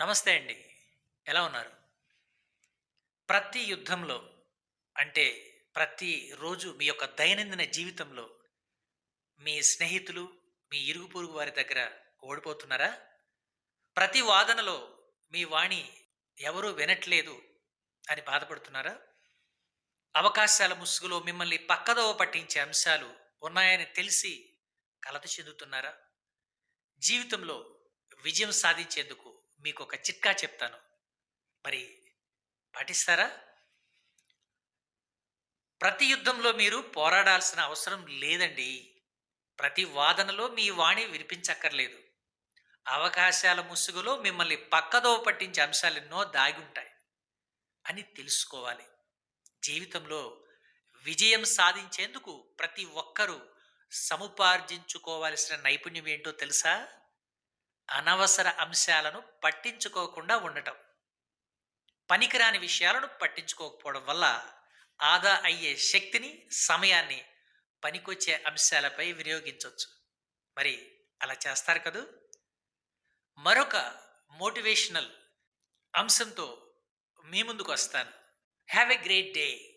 నమస్తే అండి. ఎలా ఉన్నారు? ప్రతి యుద్ధంలో అంటే ప్రతి రోజు మీ యొక్క దైనందిన జీవితంలో మీ స్నేహితులు మీ ఇరుగు పొరుగు వారి దగ్గర ఓడిపోతున్నారా? ప్రతి వాదనలో మీ వాణి ఎవరూ వినట్లేదు అని బాధపడుతున్నారా? అవకాశాల ముసుగులో మిమ్మల్ని పక్కదోవ పట్టించే అంశాలు ఉన్నాయని తెలిసి కలత చెందుతున్నారా? జీవితంలో విజయం సాధించేందుకు మీకు ఒక చిట్కా చెప్తాను. మరి పాటిస్తారా? ప్రతి యుద్ధంలో మీరు పోరాడాల్సిన అవసరం లేదండి. ప్రతి వాదనలో మీ వాణి వినిపించక్కర్లేదు. అవకాశాల ముసుగులో మిమ్మల్ని పక్కదోవ పట్టించే అంశాలు ఎన్నో దాగి ఉంటాయి అని తెలుసుకోవాలి. జీవితంలో విజయం సాధించేందుకు ప్రతి ఒక్కరూ సముపార్జించుకోవాల్సిన నైపుణ్యం ఏంటో తెలుసా? అనవసర అంశాలను పట్టించుకోకుండా ఉండటం. పనికిరాని విషయాలను పట్టించుకోకపోవడం వల్ల ఆదా అయ్యే శక్తిని సమయాన్ని పనికొచ్చే అంశాలపై వినియోగించవచ్చు మరి అలా చేస్తారు కదూ? మరొక మోటివేషనల్ అంశంతో మీ ముందుకు వస్తాను హ్యావ్ ఎ గ్రేట్ డే.